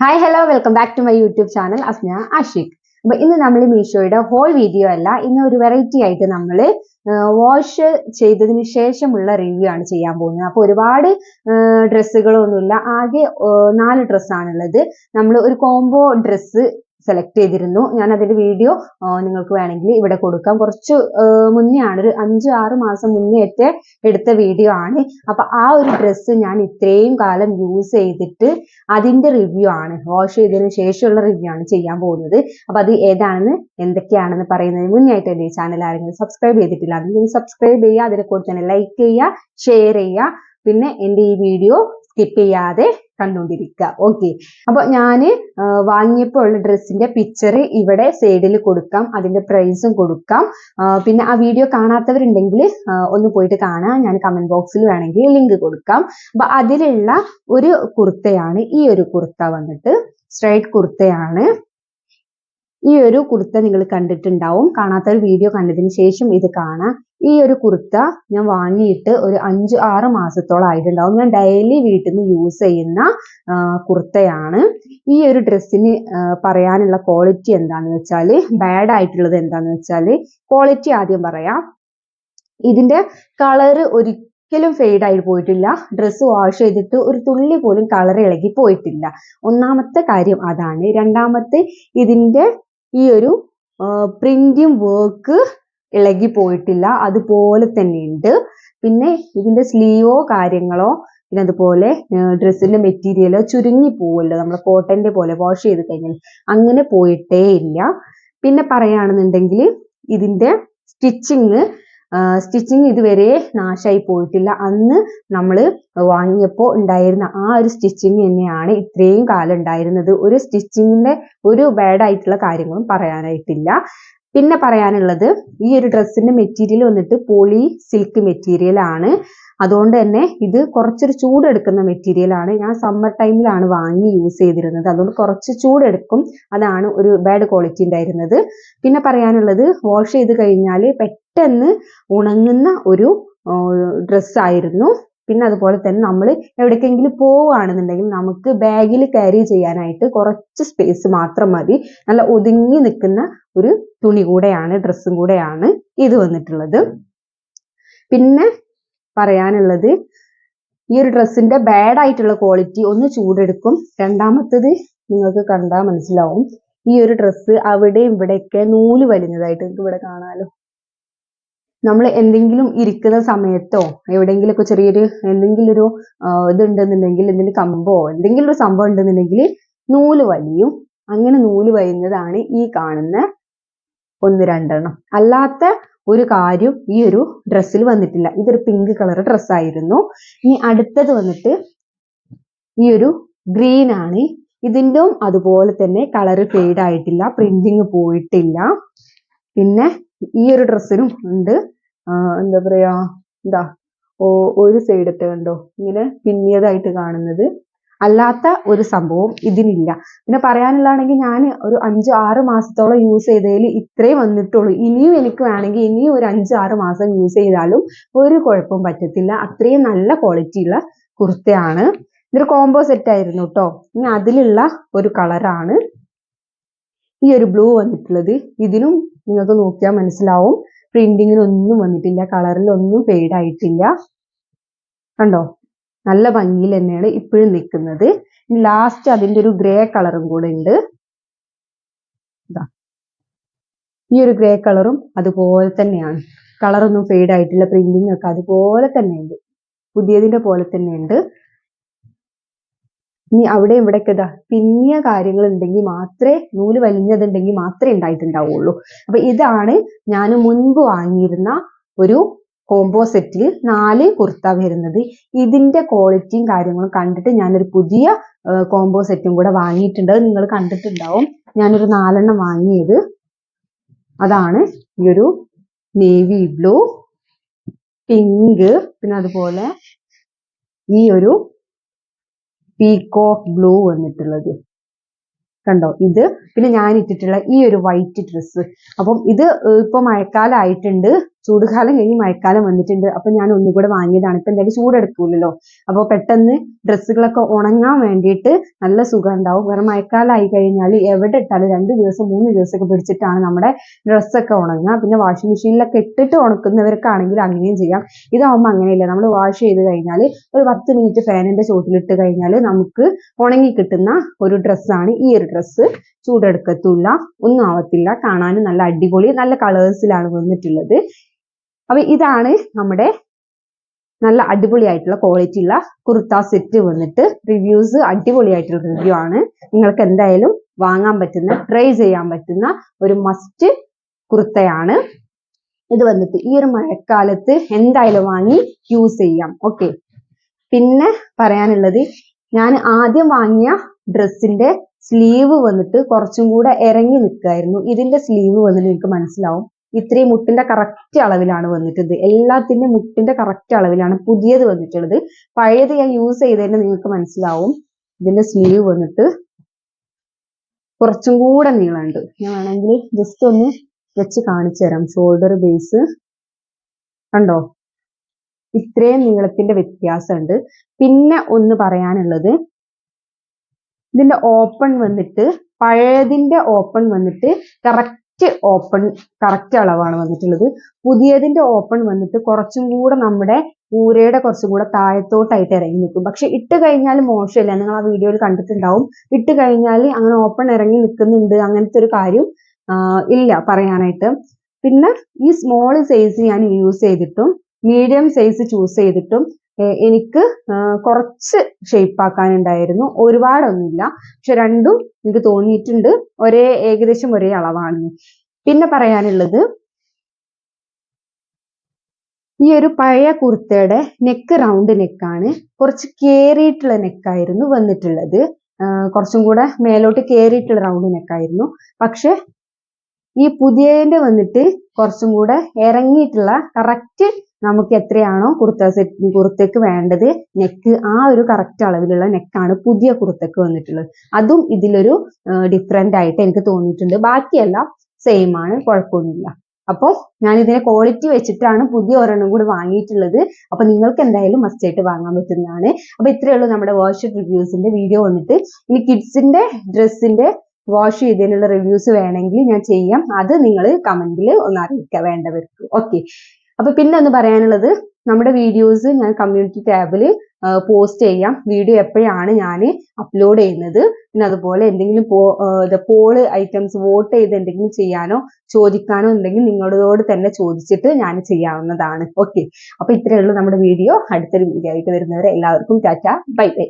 Hi hello welcome back to my YouTube channel Asna Ashiq അപ്പൊ ഇന്ന് നമ്മൾ മീഷോയുടെ whole video അല്ല ഇന്ന് ഒരു വെറൈറ്റി ആയിട്ട് നമ്മൾ വാഷ് ചെയ്തതിന് ശേഷമുള്ള റിവ്യൂ ആണ് ചെയ്യാൻ പോകുന്നത്. അപ്പൊ ഒരുപാട് ഡ്രസ്സുകളൊന്നുമില്ല ആകെ നാല് ഡ്രസ്സാണുള്ളത് നമ്മൾ ഒരു കോംബോ ഡ്രസ്സ് സെലക്ട് ചെയ്തിരുന്നു. ഞാൻ അതിന്റെ വീഡിയോ നിങ്ങൾക്ക് വേണമെങ്കിൽ ഇവിടെ കൊടുക്കാം. കുറച്ച് മുന്നേ ആണ് ഒരു അഞ്ച് ആറ് മാസം മുന്നേ ഒക്കെ എടുത്ത വീഡിയോ ആണ്. അപ്പൊ ആ ഒരു ഡ്രസ്സ് ഞാൻ ഇത്രയും കാലം യൂസ് ചെയ്തിട്ട് അതിന്റെ റിവ്യൂ ആണ് വാഷ് ചെയ്തതിന് ശേഷമുള്ള റിവ്യൂ ആണ് ചെയ്യാൻ പോകുന്നത്. അപ്പൊ അത് ഏതാണെന്ന് എന്തൊക്കെയാണെന്ന് പറയുന്നതിന് മുന്നേ ആയിട്ട് എന്റെ ചാനൽ ആരെങ്കിലും സബ്സ്ക്രൈബ് ചെയ്തിട്ടില്ല അതിന് സബ്സ്ക്രൈബ് ചെയ്യുക അതിനെ കൂടുതൽ തന്നെ ലൈക്ക് ചെയ്യുക ഷെയർ ചെയ്യുക പിന്നെ എന്റെ ഈ വീഡിയോ സ്കിപ്പ് ചെയ്യാതെ കണ്ടുകൊണ്ടിരിക്കുക ഓക്കെ അപ്പൊ ഞാൻ വാങ്ങിയപ്പോൾ ഉള്ള ഡ്രസ്സിന്റെ പിക്ചർ ഇവിടെ സൈഡിൽ കൊടുക്കാം. അതിന്റെ പ്രൈസും കൊടുക്കാം. പിന്നെ ആ വീഡിയോ കാണാത്തവരുണ്ടെങ്കിൽ ഒന്ന് പോയിട്ട് കാണാം ഞാൻ കമന്റ് ബോക്സിൽ വേണമെങ്കിൽ ലിങ്ക് കൊടുക്കാം. അപ്പൊ അതിലുള്ള ഒരു കുർത്തയാണ് ഈ ഒരു കുർത്ത വന്നിട്ട് സ്ട്രൈറ്റ് കുർത്തയാണ്. ഈ ഒരു കുർത്ത നിങ്ങൾ കണ്ടിട്ടുണ്ടാവും. കാണാത്തവർ വീഡിയോ കണ്ടതിന് ശേഷം ഇത് കാണാം. ഈ ഒരു കുർത്ത ഞാൻ വാങ്ങിയിട്ട് ഒരു അഞ്ച് ആറ് മാസത്തോളം ആയിട്ടുണ്ടാവും. ഞാൻ ഡെയിലി വീട്ടിൽ നിന്ന് യൂസ് ചെയ്യുന്ന കുർത്തയാണ്. ഈ ഒരു ഡ്രസ്സിന് പറയാനുള്ള ക്വാളിറ്റി എന്താന്ന് വെച്ചാൽ ബാഡ് ആയിട്ടുള്ളത് എന്താന്ന് വെച്ചാൽ ക്വാളിറ്റി ആദ്യം പറയാം. ഇതിന്റെ കളറ് ഒരിക്കലും ഫെയ്ഡ് ആയി പോയിട്ടില്ല. ഡ്രസ്സ് വാഷ് ചെയ്തിട്ട് ഒരു തുള്ളി പോലും കളർ ഇളകി പോയിട്ടില്ല. ഒന്നാമത്തെ കാര്യം അതാണ്. രണ്ടാമത്തെ ഇതിന്റെ ഈ ഒരു പ്രിന്റിങ് വർക്ക് ഇളകി പോയിട്ടില്ല. അതുപോലെ തന്നെ ഉണ്ട് പിന്നെ ഇതിന്റെ സ്ലീവോ കാര്യങ്ങളോ പിന്നെ അതുപോലെ ഡ്രസ്സിന്റെ മെറ്റീരിയലോ ചുരുങ്ങി പോവല്ലോ. നമ്മൾ കോട്ടന്റെ പോലെ വാഷ് ചെയ്ത് കഴിഞ്ഞാൽ അങ്ങനെ പോയിട്ടേ ഇല്ല. പിന്നെ പറയുകയാണെന്നുണ്ടെങ്കിൽ ഇതിന്റെ സ്റ്റിച്ചിങ് സ്റ്റിച്ചിങ് ഇതുവരെ നാശമായി പോയിട്ടില്ല. അന്ന് നമ്മൾ വാങ്ങിയപ്പോൾ ഉണ്ടായിരുന്ന ആ ഒരു സ്റ്റിച്ചിങ് തന്നെയാണ് ഇത്രയും കാലം ഉണ്ടായിരുന്നത്. ഒരു സ്റ്റിച്ചിങ്ങിന്റെ ഒരു ബാഡായിട്ടുള്ള കാര്യങ്ങളും പറയാനായിട്ടില്ല. പിന്നെ പറയാനുള്ളത് ഈ ഒരു ഡ്രസ്സിന്റെ മെറ്റീരിയൽ വന്നിട്ട് പോളി സിൽക്ക് മെറ്റീരിയൽ ആണ്. അതുകൊണ്ട് തന്നെ ഇത് കുറച്ചൊരു ചൂടെടുക്കുന്ന മെറ്റീരിയൽ ആണ്. ഞാൻ സമ്മർ ടൈമിലാണ് വാങ്ങി യൂസ് ചെയ്തിരുന്നത്. അതുകൊണ്ട് കുറച്ച് ചൂടെടുക്കും. അതാണ് ഒരു ബാഡ് ക്വാളിറ്റി ഉണ്ടായിരുന്നത്. പിന്നെ പറയാനുള്ളത് വാഷ് ചെയ്ത് കഴിഞ്ഞാൽ പെട്ടെന്ന് ഉണങ്ങുന്ന ഒരു ഡ്രസ്സ് ആയിരുന്നു. പിന്നെ അതുപോലെ തന്നെ നമ്മൾ എവിടേക്കെങ്കിലും പോവുകയാണെന്നുണ്ടെങ്കിൽ നമുക്ക് ബാഗിൽ ക്യാരി ചെയ്യാനായിട്ട് കുറച്ച് സ്പേസ് മാത്രം മതി. നല്ല ഒതുങ്ങി നിൽക്കുന്ന ഒരു തുണി കൂടെയാണ് ഡ്രസ്സും കൂടെയാണ് ഇത് വന്നിട്ടുള്ളത്. പിന്നെ പറയാനുള്ളത്. ഈ ഒരു ഡ്രസ്സിന്റെ ബാഡ് ആയിട്ടുള്ള ക്വാളിറ്റി ഒന്ന് ചൂടെടുക്കും. രണ്ടാമത്തത് നിങ്ങൾക്ക് കണ്ടാൽ മനസ്സിലാവും. ഈ ഒരു ഡ്രസ്സ് അവിടെയും ഇവിടെയൊക്കെ നൂൽ വലിഞ്ഞതായിട്ട് നിങ്ങൾക്ക് ഇവിടെ കാണാമല്ലോ നമ്മൾ എന്തെങ്കിലും ഇരിക്കുന്ന സമയത്തോ എവിടെയെങ്കിലുമൊക്കെ ചെറിയൊരു എന്തെങ്കിലും ഒരു ഇതുണ്ടെന്നുണ്ടെങ്കിൽ എന്തെങ്കിലും കമ്പോ എന്തെങ്കിലും ഒരു സംഭവം ഉണ്ടെന്നുണ്ടെങ്കിൽ നൂൽ വലിയും. അങ്ങനെ നൂൽ വലിഞ്ഞതാണ് ഈ കാണുന്ന ഒന്ന് രണ്ടെണ്ണം. അല്ലാത്ത ഒരു കാര്യം ഈ ഒരു ഡ്രസ്സിൽ വന്നിട്ടില്ല. ഇതൊരു പിങ്ക് കളർ ഡ്രസ്സായിരുന്നു ഇനി അടുത്തത് വന്നിട്ട് ഈ ഒരു ഗ്രീൻ ആണ്. ഇതിന്റെയും അതുപോലെ തന്നെ കളർ ഫെയ്ഡ് ആയിട്ടില്ല പ്രിന്റിങ് പോയിട്ടില്ല. പിന്നെ ഈ ഒരു ഡ്രസ്സിനും ഉണ്ട്. എന്താ പറയാ എന്താ ഓ ഒരു സൈഡത്തെ കണ്ടോ? ഇങ്ങനെ പിന്നിയതായിട്ട് കാണുന്നത്. അല്ലാത്ത ഒരു സംഭവം ഇതിനില്ല. പിന്നെ പറയാനുള്ളതാണെങ്കിൽ ഞാൻ ഒരു അഞ്ച് ആറ് മാസത്തോളം യൂസ് ചെയ്തതിൽ ഇത്രയും വന്നിട്ടുള്ളൂ. ഇനിയും എനിക്ക് വേണമെങ്കിൽ ഇനിയും ഒരു അഞ്ച് ആറ് മാസം യൂസ് ചെയ്താലും ഒരു കുഴപ്പവും പറ്റത്തില്ല. അത്രയും നല്ല ക്വാളിറ്റിയുള്ള കുർത്തയാണ്. ഇതൊരു കോംബോ സെറ്റ് ആയിരുന്നു കേട്ടോ ഇനി അതിലുള്ള ഒരു കളറാണ് ഈ ഒരു ബ്ലൂ വന്നിട്ടുള്ളത്. ഇതിനും നിങ്ങൾക്ക് നോക്കിയാൽ മനസ്സിലാവും. പ്രിന്റിങ്ങിനൊന്നും വന്നിട്ടില്ല. കളറിലൊന്നും ഫെയ്ഡ് ആയിട്ടില്ല. കണ്ടോ? നല്ല ഭംഗിയിൽ തന്നെയാണ് ഇപ്പോഴും നിൽക്കുന്നത്. ലാസ്റ്റ് അതിന്റെ ഒരു ഗ്രേ കളറും കൂടെ ഉണ്ട്. ഈ ഒരു ഗ്രേ കളറും അതുപോലെ തന്നെയാണ്. കളറൊന്നും ഫെയ്ഡ് ആയിട്ടില്ല പ്രിന്റിംഗ് ഒക്കെ അതുപോലെ തന്നെ ഉണ്ട്. പുതിയതിന്റെ പോലെ തന്നെ ഉണ്ട്. ഇനി അവിടെ ഇവിടെയൊക്കെ ഇതാ പിന്നിയ കാര്യങ്ങൾ ഉണ്ടെങ്കിൽ മാത്രമേ നൂൽ വലിഞ്ഞതുണ്ടെങ്കിൽ മാത്രമേ ഉണ്ടായിട്ടുണ്ടാവുള്ളൂ. അപ്പൊ ഇതാണ് ഞാൻ മുൻപ് വാങ്ങിയിരുന്ന ഒരു കോംബോ സെറ്റിൽ നാല് കുർത്ത വരുന്നത്. ഇതിന്റെ ക്വാളിറ്റിയും കാര്യങ്ങളും കണ്ടിട്ട് ഞാനൊരു പുതിയ കോംബോ സെറ്റും കൂടെ വാങ്ങിയിട്ടുണ്ട്. നിങ്ങൾ കണ്ടിട്ടുണ്ടാവും. ഞാനൊരു നാലെണ്ണം വാങ്ങിയത്. അതാണ് ഈ ഒരു നേവി ബ്ലൂ പിങ്ക് പിന്നെ അതുപോലെ ഈ ഒരു പീകോക്ക് ബ്ലൂ വന്നിട്ടുള്ളത്. കണ്ടോ? ഇത് പിന്നെ ഞാൻ ഇട്ടിട്ടുള്ള ഈ ഒരു വൈറ്റ് ഡ്രസ്സ് അപ്പം ഇത് ഇപ്പൊ മഴക്കാലം ആയിട്ടുണ്ട്. ചൂടുകാലം കഴിഞ്ഞ് മഴക്കാലം വന്നിട്ടുണ്ട്. അപ്പൊ ഞാൻ ഒന്നുകൂടെ വാങ്ങിയതാണ്. ഇപ്പൊ എന്തായാലും ചൂടെടുക്കൂലല്ലോ. അപ്പൊ പെട്ടെന്ന് ഡ്രസ്സുകളൊക്കെ ഉണങ്ങാൻ വേണ്ടിയിട്ട് നല്ല സുഖം ഉണ്ടാവും മഴക്കാലം ആയി കഴിഞ്ഞാൽ എവിടെ ഇട്ടാലും രണ്ട് ദിവസം മൂന്ന് ദിവസമൊക്കെ പിടിച്ചിട്ടാണ് നമ്മുടെ ഡ്രസ്സൊക്കെ ഉണങ്ങുക. പിന്നെ വാഷിംഗ് മെഷീനിലൊക്കെ ഇട്ടിട്ട് ഉണക്കുന്നവർക്കാണെങ്കിൽ അങ്ങനെയും ചെയ്യാം. ഇതാവുമ്പോൾ അങ്ങനെയില്ല. നമ്മൾ വാഷ് ചെയ്ത് കഴിഞ്ഞാൽ ഒരു പത്ത് മിനിറ്റ് ഫാനിന്റെ ചോട്ടിലിട്ട് കഴിഞ്ഞാൽ നമുക്ക് ഉണങ്ങി കിട്ടുന്ന ഒരു ഡ്രസ്സാണ് ഈ ഒരു ഡ്രസ്സ് ചൂടെടുക്കത്തുമില്ല ഒന്നും ആവത്തില്ല. കാണാനും നല്ല അടിപൊളി നല്ല കളേഴ്സിലാണ് വന്നിട്ടുള്ളത്. അപ്പൊ ഇതാണ് നമ്മുടെ നല്ല അടിപൊളിയായിട്ടുള്ള ക്വാളിറ്റി ഉള്ള കുർത്ത സെറ്റ് വന്നിട്ട് റിവ്യൂസ് അടിപൊളിയായിട്ടുള്ള റിവ്യൂ ആണ്. നിങ്ങൾക്ക് എന്തായാലും വാങ്ങാൻ പറ്റുന്ന ട്രൈ ചെയ്യാൻ പറ്റുന്ന ഒരു മസ്റ്റ് കുർത്തയാണ്. ഇത് വന്നിട്ട് ഈ ഒരു മഴക്കാലത്ത് എന്തായാലും വാങ്ങി യൂസ് ചെയ്യാം. ഓക്കെ പിന്നെ പറയാനുള്ളത് ഞാൻ ആദ്യം വാങ്ങിയ ഡ്രസ്സിന്റെ സ്ലീവ് വന്നിട്ട് കുറച്ചും കൂടെ ഇറങ്ങി നിൽക്കായിരുന്നു ഇതിന്റെ സ്ലീവ് വന്നിട്ട് നിങ്ങൾക്ക് മനസ്സിലാവും. ഇത്രയും മുട്ടിന്റെ കറക്റ്റ് അളവിലാണ് വന്നിട്ടത് എല്ലാത്തിന്റെ മുട്ടിന്റെ കറക്റ്റ് അളവിലാണ് പുതിയത് വന്നിട്ടുള്ളത്. പഴയത് ഞാൻ യൂസ് ചെയ്തതിന് നിങ്ങൾക്ക് മനസ്സിലാവും. ഇതിന്റെ സ്ലീവ് വന്നിട്ട് കുറച്ചും കൂടെ നീളമുണ്ട്. ഞാൻ വേണമെങ്കിൽ ജസ്റ്റ് ഒന്ന് വെച്ച് കാണിച്ചു തരാം. ഷോൾഡർ ബേസ് കണ്ടോ? ഇത്രയും നീളത്തിന്റെ വ്യത്യാസമുണ്ട്. പിന്നെ ഒന്ന് പറയാനുള്ളത് ഇതിന്റെ ഓപ്പൺ വന്നിട്ട് പഴയതിന്റെ ഓപ്പൺ വന്നിട്ട് കറക്റ്റ് ഓപ്പൺ കറക്റ്റ് അളവാണ് വന്നിട്ടുള്ളത്. പുതിയതിന്റെ ഓപ്പൺ വന്നിട്ട് കുറച്ചും കൂടെ നമ്മുടെ ഊരയുടെ കുറച്ചും കൂടെ താഴത്തോട്ടായിട്ട് ഇറങ്ങി നിൽക്കും. പക്ഷെ ഇട്ട് കഴിഞ്ഞാൽ മോശമില്ല. നിങ്ങൾ ആ വീഡിയോയിൽ കണ്ടിട്ടുണ്ടാവും. ഇട്ട് കഴിഞ്ഞാൽ അങ്ങനെ ഓപ്പൺ ഇറങ്ങി നിൽക്കുന്നുണ്ട്. അങ്ങനത്തെ ഒരു കാര്യം ഇല്ല പറയാനായിട്ട്. പിന്നെ ഈ സ്മോൾ സൈസ് ഞാൻ യൂസ് ചെയ്തിട്ടും മീഡിയം സൈസ് ചൂസ് ചെയ്തിട്ടും എനിക്ക് കുറച്ച് ഷേപ്പ് ആക്കാനുണ്ടായിരുന്നു. ഒരുപാടൊന്നുമില്ല. പക്ഷെ രണ്ടും എനിക്ക് തോന്നിയിട്ടുണ്ട്. ഒരേ ഏകദേശം ഒരേ അളവാണ് പിന്നെ പറയാനുള്ളത് ഈ ഒരു പഴയ കുർത്തയുടെ നെക്ക് റൗണ്ട് നെക്കാണ് കുറച്ച് കേറിയിട്ടുള്ള നെക്കായിരുന്നു വന്നിട്ടുള്ളത്. കുറച്ചും കൂടെ മേലോട്ട് കേറിയിട്ടുള്ള റൗണ്ട് നെക്കായിരുന്നു പക്ഷെ ഈ പുതിയതിന്റെ വന്നിട്ട് കുറച്ചും കൂടെ ഇറങ്ങിയിട്ടുള്ള കറക്റ്റ് നമുക്ക് എത്രയാണോ കുർത്ത സെറ്റ് കുർത്തക്ക് വേണ്ടത് നെക്ക് ആ ഒരു കറക്റ്റ് അളവിലുള്ള നെക്കാണ് പുതിയ കുർത്തക്ക് വന്നിട്ടുള്ളത്. അതും ഇതിലൊരു ഡിഫറെന്റ് ആയിട്ട് എനിക്ക് തോന്നിയിട്ടുണ്ട്. ബാക്കിയെല്ലാം സെയിം ആണ് കുഴപ്പമൊന്നുമില്ല. അപ്പോൾ ഞാൻ ഇതിനെ ക്വാളിറ്റി വെച്ചിട്ടാണ് പുതിയ ഒരെണ്ണം കൂടി വാങ്ങിയിട്ടുള്ളത്. അപ്പൊ നിങ്ങൾക്ക് എന്തായാലും മസ്റ്റ് ആയിട്ട് വാങ്ങാൻ പറ്റുന്നതാണ്. അപ്പൊ ഇത്രയേ ഉള്ളൂ നമ്മുടെ വാഷ് റിവ്യൂസിന്റെ വീഡിയോ വന്നിട്ട്. ഇനി കിഡ്സിന്റെ ഡ്രസ്സിന്റെ വാഷ് ചെയ്തതിനുള്ള റിവ്യൂസ് വേണമെങ്കിൽ ഞാൻ ചെയ്യാം. അത് നിങ്ങൾ കമന്റിൽ ഒന്ന് അറിയിക്കുക വേണ്ടവർക്ക്. ഓക്കെ അപ്പൊ പിന്നെ ഒന്ന് പറയാനുള്ളത് നമ്മുടെ വീഡിയോസ് ഞാൻ കമ്മ്യൂണിറ്റി ടാബിൽ പോസ്റ്റ് ചെയ്യാം. വീഡിയോ എപ്പോഴാണ് ഞാൻ അപ്ലോഡ് ചെയ്യുന്നത്. പിന്നെ അതുപോലെ എന്തെങ്കിലും പോൾ ഐറ്റംസ് വോട്ട് ചെയ്ത് എന്തെങ്കിലും ചെയ്യാനോ ചോദിക്കാനോ ഉണ്ടെങ്കിൽ നിങ്ങളോട് തന്നെ ചോദിച്ചിട്ട് ഞാൻ ചെയ്യാവുന്നതാണ്. ഓക്കെ അപ്പൊ ഇത്രയേ ഉള്ളൂ നമ്മുടെ വീഡിയോ അടുത്തൊരു വീഡിയോ ആയിട്ട് വരുന്നവരെ എല്ലാവർക്കും ടാറ്റ. Bye bye.